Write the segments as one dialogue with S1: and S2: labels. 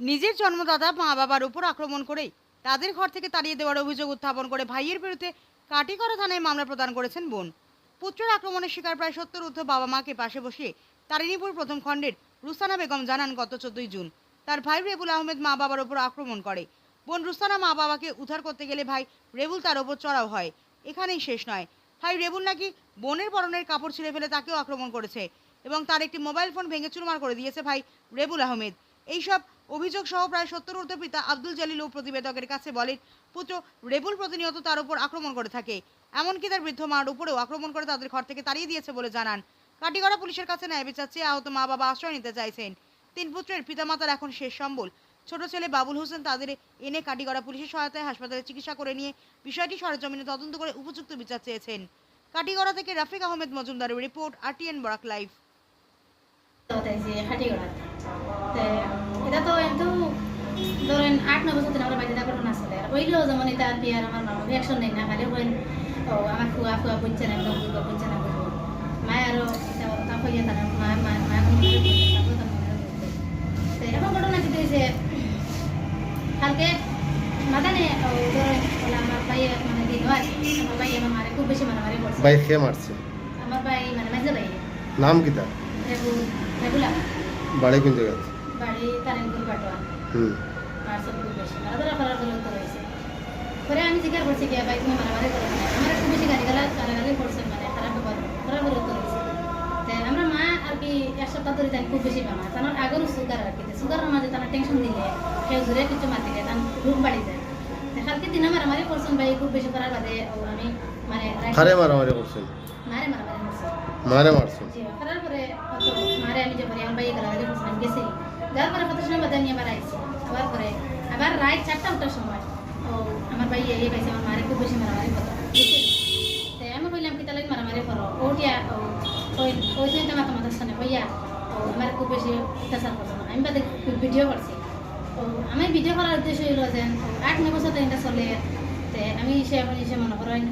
S1: নিজের জন্মদাতা মা বাবার উপর আক্রমণ করে তাদের ঘর থেকে তাড়িয়ে দেওয়ার অভিযোগ উত্থাপন করে ভাইয়ের বিরুদ্ধে কাটিকরা থানায় মামলা প্রদান করেছেন বোন। পুত্রের আক্রমণের শিকার প্রায় সত্তর ঊর্ধ্ব বাবা মাকে পাশে বসিয়ে তারিণীপুর প্রথম খণ্ডের রুস্তানা বেগম জানান, গত চোদ্দই জুন। তার ভাই রেবুল আহমেদ মা বাবার ওপর আক্রমণ করে। বোন রুস্তানা মা বাবাকে উদ্ধার করতে গেলে ভাই রেবুল তার ওপর চড়াও হয়। এখানেই শেষ নয়। ভাই রেবুল নাকি বোনের পরনের কাপড় ছিঁড়ে ফেলে তাকেও আক্রমণ করেছে এবং তার একটি মোবাইল ফোন ভেঙে চুরমার করে দিয়েছে ভাই রেবুল আহমেদ। এইসব অভিযোগ সহ প্রায় সত্তর ঊর্ধ্ব পিতা আব্দুল জালিল ও প্রতিবেদকের কাছে বলেন, পুত্র রেবুল প্রতিনিয়ত তার উপর আক্রমণ করে থাকে। এমনকি তার বৃদ্ধ মার উপরেও আক্রমণ করে তাদের ঘর থেকে তাড়িয়ে দিয়েছে বলে জানান। কাটিগড়া পুলিশের কাছে ন্যায় বিচার চেয়ে আহত মা বাবা আশ্রয় নিতে চাইছেন। তিন পুত্রের পিতামাতার এখন শেষ সম্বল। ছোট ছেলে বাবুল হোসেন তাদের এনে কাটিগড়া পুলিশের সহায়তায় হাসপাতালে চিকিৎসা করে নিয়ে বিষয়টি সরেজমিনে তদন্ত করে উপযুক্ত বিচার চেয়েছেন। কাটিগড়া থেকে রাফিক আহমেদ মজুমদারের রিপোর্ট, আরটিএন বরাক লাইভ।
S2: হতাইছে খাটিগড়াত তে এটা তো কিন্তু ধরেন আট নয় বছর ধরে আমরা বাড়িতে ঘটনা আসলে আর ওইলেও যেমন এটা আর কি আর আমার মামা রিয়াকশন নেই না খালি বলেন ও আমার খুয়া খুয়া বুঝছে না একদম বুঝব বুঝছে না বুঝব। মায় আরও তা কইয়া তারা মা মা মা এখন ঘটনা কি হয়েছে কালকে মাদানে ও ধরেন ওলা আমার ভাই মানে দিন হয় আমার ভাই আমার খুব বেশি মারামারি করছে।
S3: ভাই খেয়ে মারছে?
S2: আমার ভাই মানে ভাই।
S3: নাম কি তার? বাড়ি কোন জায়গায়?
S2: বাড়ি তারেনপুর কাটোয়া।
S3: হুম।
S2: আর সব খুব বেশি। তো পরে আমি জিজ্ঞাসা করছি কি ভাই তুমি মারামারি করো আমার খুব বেশি গালি গালা গালাগালি করছে মানে খারাপ ব্যবহার খারাপ তো রয়েছে তাই আমরা মা আর কি এক সপ্তাহ ধরে তাই খুব বেশি বেমার তার আগেও সুগার আর কি। সুগারের মাঝে তারা টেনশন দিলে কেউ ঘুরে কিছু মাতি দিলে তার রুম বাড়ি যায়। কালকে দিনে মারামারি করছেন ভাই খুব বেশি করার বাদে আমি মানে
S3: খারে মারামারি করছেন?
S2: মারে মারামারি করছে।
S3: মারে মারছেন?
S2: জি, করার পরে অত মারে আমি যে আমার ভাই গালাগালি করছে আমি গেছি। যাওয়ার পরে কত সময় বাদে আবার আইছি আবার পরে আবার রাত চারটা উঠার সময় ও আমার ভাই এই পাইছে আমার মারে খুব বেশি মারামারি করতো। তাই আমি বললাম কি তাহলে মারামারি করো। ওটিয়া ওই ওই দিন মাথা মাথা স্থানে হইয়া আমার খুব বেশি অত্যাচার করছে আমি বাদে ভিডিও করছি। আমি ভিডিও করার উদ্দেশ্য হইল যে আট নয় বছর এটা চলে তে আমি সে এখন সে মনে করেন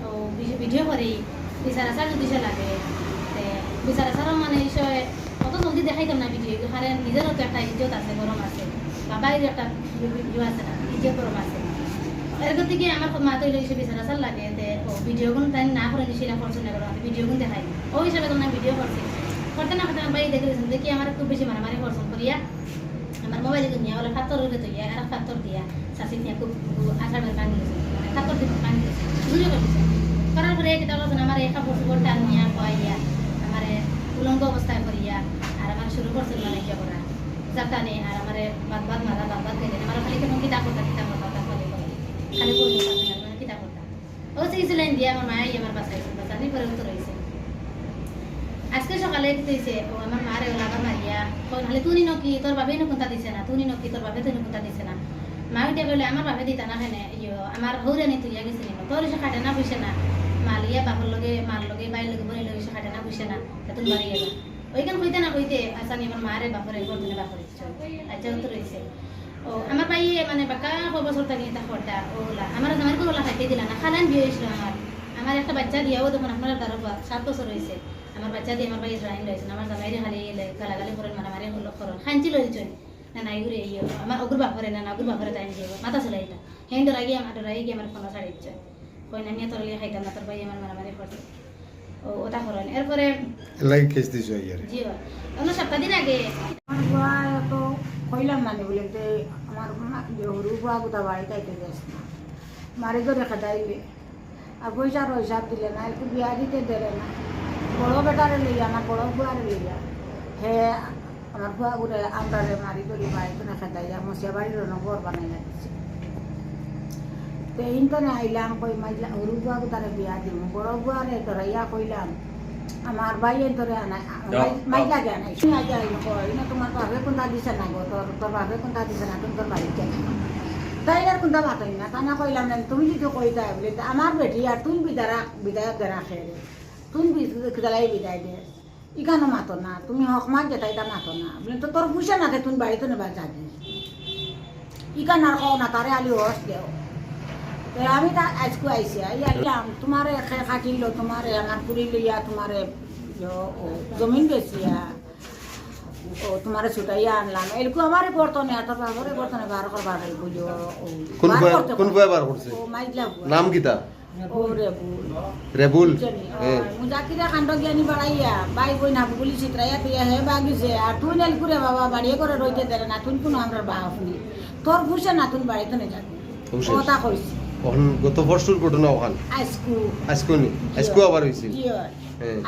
S2: ভিডিও করি বিচার আচার যদি সে লাগে, তে বিচার আচারও মানে বিষয়ে অত জলদি দেখাই দেখাইতাম না ভিডিও এখানে নিজেরও তো একটা ইজ্জত আছে গরম আছে বাবাইর একটা ইয়ে আছে না ইজ্জত গরম আছে। এর গতিকে আমার মা তৈরি হিসেবে বিচার আচার লাগে, তে ভিডিওগুলো তাই না করে না করছে না করে ভিডিওগুলো দেখাই ও হিসাবে তো না ভিডিও করছি করতে না করতে আমার বাড়ি দেখে দেখি আমার খুব বেশি মারামারি করছেন করিয়া মোবাইলে দুনিয়া বলে ফাত্তর হইলে তো ইয়া আর ফাত্তর দিয়া শাসি নিয়ে খুব আশা করে পানি দিয়েছে মানে ফাত্তর দিয়ে পানি দিয়েছে দুজনে করতেছে করার পরে এটা বলছেন আমার কাপড় চোপড় টান নিয়ে কয়াইয়া আমার উলঙ্গ অবস্থায় করিয়া, আর আমার শুরু করছেন মানে কি করা জাতানে আর আমার বাদ বাদ মারা বাদ বাদ গেলে আমার খালি কেমন কিতাব করতা কিতাব করতা তা করে খালি বলতে মানে কিতাব করতা। ও সিজিলেন দিয়ে আমার মায়াই আমার বাসাইছে বাসানি পরে উত্তর আজকে সকালে কি হয়েছে ও আমার মারে ওলা আমার মারিয়া। কই হালে তুই নকি, তোর বাবে নো কোনটা দিছে না, তুই নকি, তোর বাবে তুই কোনটা দিছে না। মা উঠে বলে, আমার বাবে দিতা না হেনে, ইয়ো, আমার হৌরে নি তুই গেছিলি তোর সে খাটে না বুঝে না। মালিয়া বাপর লগে, মার লগে বাইর লগে বনি লগে সে খাটে না বুঝে না। তুমি বাড়ি গেলা। ওইখান কইতে না কইতে আচ্ছা নি আমার মারে, বাপরে করতে বাপরে আচ্ছা উত্তর হয়েছে ও, আমার ভাই মানে বাকা কয় বছর থাকি তা খরটা ওলা আমার জামাই কোনো ওলা খাইতে দিলা না। খালান বিয়ে হয়েছিল আমার। আমার একটা বাচ্চা দিয়াও তখন আপনার তার সাত বছর হয়েছে আমার বাচ্চা দিয়ে আমার ভাই ইসরাইল রয়েছে আমার জামাইরে খালি গালাগালি করেন মারামারি হলো করেন। খাঞ্চি লইছেন না নাই ঘুরে ইয়ে আমার অগুর বাপরে না অগুর বাপরে তাই দিয়ে মাথা চলে এটা। হেন ডরাই গিয়ে আমার ডরাই গিয়ে আমার ফোন ছাড়ি দিচ্ছে কই না নিয়ে তোর লিয়ে খাইতাম না তোর ভাই আমার মারামারি করছে। ও ওটা করেন। এরপরে
S3: লাগে কেস দিছ ইয়ারে
S2: জিও অন্য সপ্তাহ দিন আগে
S4: আমার বুয়া তো কইলাম মানে বলে যে আমার সৰু বুয়া গোটা বাড়িতে আইতে যাস না। মারি করে খেদাইলে আর পয়সার হিসাব দিলে না একটু বিয়া দিতে দেবে না। বড় বেটারে লইয়া আমার বড় বুয়ারে লইয়া? হে আমার বুয়া ঘুরে আমরারে মারি করি বাড়ি করে খেদাইয়া মশিয়া বাড়ির নগর বানাই দিচ্ছে তো ইনতনে আইলাম কই মাইলা সৰু বুয়া গোটারে বিয়া দিম। বড় বুয়ারে ধরাইয়া কইলাম আমার ভাইয়ের ধরে আনাই মাই লাগে আনাই শুনে আগে আইলো কই না তোমার বাপে কোনটা দিছে না গো? তোর তোর বাপে কোনটা দিছে না? তুমি তোর বাড়িতে তাই আর কোনটা মাতই না। কইলাম না তুমি যদি কইতা বলে তা আমার বেটি আর তুই বিদারা বিদায়ক রাখে রে। তুই বিদালাই বিদায় দে। ইখানো মাতো না তুমি হক মার যেটা এটা মাতো না। বলে তো তোর বুঝে না তুমি বাড়িতে নেবা যাবি ইখান আর কও না তারে আলি হস দেও। আমি তা আজকে আইসি আইলাম তোমার খাটিল তোমার আমার পুরি লইয়া তোমার জমিন বেচিয়া ও তোমার ছুটাইয়া আনলাম। এরকম আমারে বর্তনে এত বাবরে বর্তনে বার করবার বুঝো
S3: কোন কোন বার করছে নাম কিতা? রেবুল।
S4: মুজাকিরা কাণ্ড জ্ঞানী বাড়াইয়া বাই বই না বলি চিত্রাইয়া তুইয়া হে বাগিছে। আর তুই নেল করে বাবা বাড়িয়ে করে রইতে দেরে না তুই কোনো আমরা শুনি তোর না তুই বাড়িতে নে যাবি কথা কইছি
S3: গত বর্ষর ঘটনা ওখান
S4: আজকু
S3: আজকো নি? আজকো আবার হয়েছিল
S4: কি হ্যাঁ?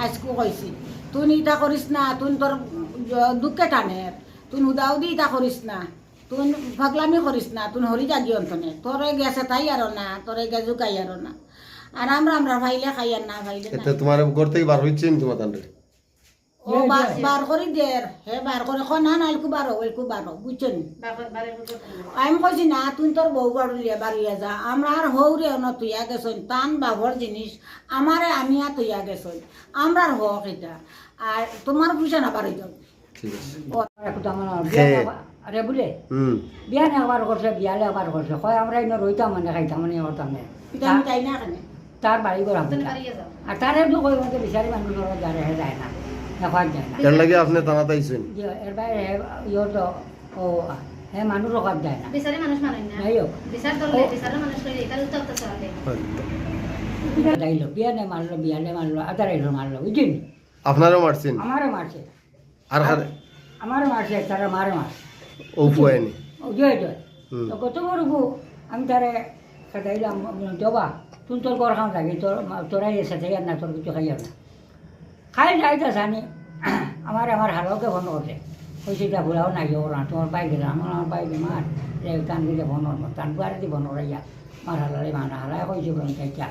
S4: আজকু কইছি তুই ইটা করিস না তুই তোর দুঃখে টানে। তুই উদাও দি ইটা করিস না। তুই পাগলামি করিস না। তুই হরি জাগি অন্তনে। তোরে গেছে তাই আর না তোরে গেজু কাই আর না। আর আমরা আমরা ভাইলে খাই আর না ভাইলে না
S3: এতে তোমার ঘর থেকে বার হচ্ছে নি তোমার তান্ডে
S4: ও বার করে দের হে বার করে খন না নালকু বারো ওইকু বারো বুঝছেন আমি কইছি না তুই তোর বউ বাড়ুলিয়া বাড়িয়া যা। আমরা আর হৌরে ন তুইয়া গেছন টান বাবর জিনিস আমারে আমিয়া তুইয়া গেছন আমরার হক এটা আর তোমার বুঝে না বাড়ি যাও।
S5: আরে বলে বিয়া একবার করছে বিয়ালে করছে হয় আমরা এনে রইতাম মানে খাইতাম মানে না
S4: তাই না
S5: তার বাড়ি
S2: যাও
S5: আর তার একটু কই মধ্যে বিচারি মানুষ ঘৰত যায় না দেখাত যায় না।
S3: এর লাগে আপনি টানাতে আইছেন
S5: যে এর বাইরে ইয়র তো ও হে মানুষ রকত যায় না।
S2: বিচারে মানুষ মানুষ না।
S5: নাই
S2: বিচার ধরলে বিচারের মানুষ লইলে এটা উত্তর তো চলে।
S5: যাইলো বিয়ালে মারলো বিয়ালে মারলো আদার এলো মারলো বুঝছেন?
S3: আপনারও মারছেন?
S5: আমারও মারছে।
S3: আর হার
S5: আমারও মারছে তারা মারে মারছে।
S3: ও পুয়ায়নি
S5: ও জয় জয় তো কত বড় আমি তারে জবা তুই তোর ঘর খাও থাকি তোর তোরাই এসে না তোর কিছু খাইয়ার না খাই যাইতে জানি। আমার আমার হালকে ফোন করছে ভুলাও নাই ওর না তোমার বাইক দিলাম আমার আমার বাইক মার টান দিলে ফোন করব টান দি ফোন করাইয়া মার হালারে মানা হালাই কইছে বলুন চাইছা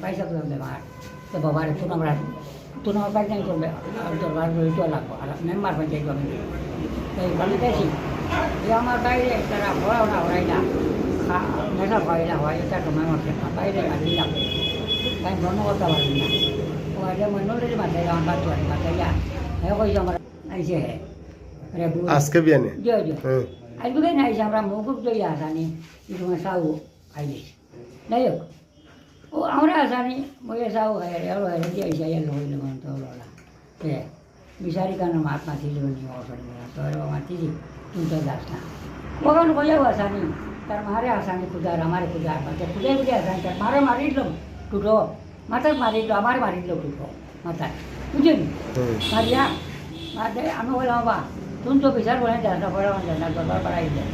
S5: পয়সা তো মার তো বাবারে তুই আমরা তুই আমার বাইক নাই করবে তোর বার তো লাগবো। মেম্বার এই, ভালো পেয়েছি আমার বাইরে তারা পড়াও না হয় না। হয় না হয় এটা মতো না বাইরে গাড়ি লাগে তাই বন্ধ করতে পারি না ও আগে মনোরের মাথায় আমার হয় মাথায় হ্যাঁ কইছে আমার আইসে
S3: আজকে বিয়ানে
S5: জয় জয়
S3: হ্যাঁ
S5: আজকে না আইসে আমরা মুখ তৈরি আসানি তোমার সাউ খাইলে যাই হোক ও আমরা আসানি মই সাউ খাই এলো হেরে দিয়ে আইসা এলো হইলে মন তো হলো না এ বিচারি কেন মাত মাতিল নি অসরি তো মাতিছি তুই তো যাস না ওখানে কইয়াও আসানি তার মারে আসানি খুদার আমার খুদার মাঝে খুদে খুদে আসানি তার মারে মারিল টুটো মাথার মারিল আমার মারিল টুটো মাথায় বুঝলি
S3: হুম
S5: মারিয়া মাতে আমি বললাম বাবা তুমি তো বিচার বলে যাস না পড়া যায় না দরবার পাড়াই যায়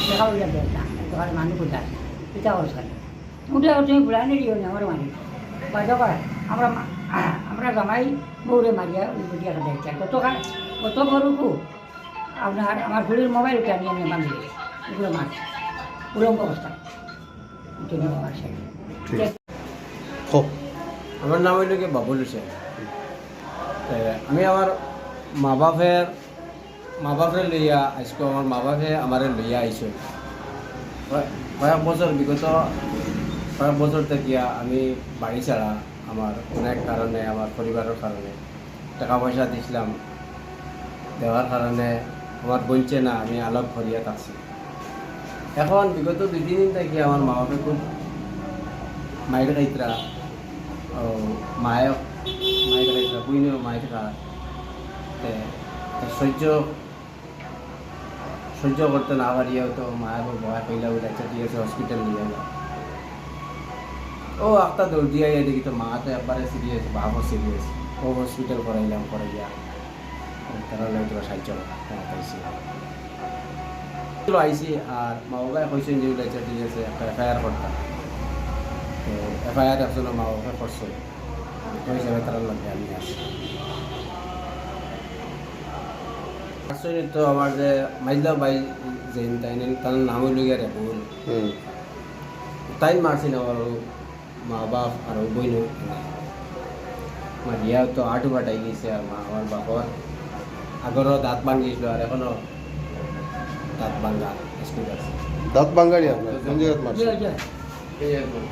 S5: দেখা বলে দেয় না তোমার মানুষ কোথায় পিতা অবস্থা উঠে তুমি বুড়া নিয়ে দিও না আমার মানি বাজা পাড়া আমরা মা- আমরা জামাই বউরে মারিয়া ওই বুঝিয়া কাটাই চাই কত খা কত বড়কু আপনার আমার ঘুরির মোবাইল উঠে নিয়ে নিয়ে বান্ধি এগুলো মাছ উলঙ্গ অবস্থা। আমার
S6: নাম হইল কি? বাবুল হোসেন। আমি আমার মা বাপের মা বাপরে লইয়া আজকে আমার মা বাপে আমারে লইয়া আইছো। কয়- কয়েক বছর বিগত কয়েক বছর থেকে আমি বাড়ি ছাড়া আমার অনেক কারণে আমার পরিবারের কারণে টাকা পয়সা দিছিলাম। দেওয়ার কারণে আমার বঞ্চে না আমি আলাপ করিয়া থাকছি। এখন বিগত দুই তিন দিন থেকে আমার মা বাপে খুব মায়ের খাইতরা ও মায়ে মায়ের খাইতরা বুঝিও মায়ের খা সহ্য সহ্য করতে না পারিয়াও তো মায়ের ভয় কইলা বলে আচ্ছা ঠিক আছে হসপিটাল নিয়ে। যাও ও একটা দৌড় দিয়ে দেখি তো মা তো একবারে সিরিয়াস বাবু সিরিয়াস ও হসপিটাল করাইলাম, করাইয়া। তারা লোক সাহায্য পাইছি আইসি আর মা বাবাই কইছেন যে আচ্ছা ঠিক আছে একটা এফআইআর করতাম তো এফআইআর একজন মা বাবা করছে। ওই হিসাবে তারা লাগে আমি আসি আসলে তো আমার যে মাইজলা বাই যে তাই তার নাম হইল গিয়া রেবুল। তাই মারছি না আমার মা বাপ আর বইন আমার ইয়া তো আটু বাটাই গেছে আর মা আমার বাবার আগরও দাঁত ভাঙিয়েছিল আর এখনও দাঁত ভাঙ্গা স্কুল আছে।
S3: দাঁত বাঙ্গারি আপনার কোন জায়গায় মারছে
S5: জয় জয়
S6: এই একদম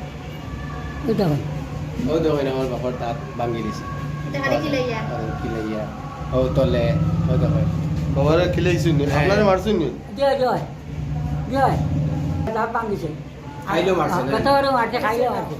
S5: ওইটা হয়।
S6: ও দেখেন আমার বাবার দাঁত ভাঙি দিছে।
S2: এটা খালি কি লইয়া
S6: আর কিলাইয়া ও তলে ও দেখেন
S3: বাবারে খিলাইছুন নি? আপনারে মারছুন নি?
S5: জয় জয় জয় দাঁত ভাঙিছে।
S6: খাইলেও মারছে না?
S5: মারছে খাইলেও মারছে।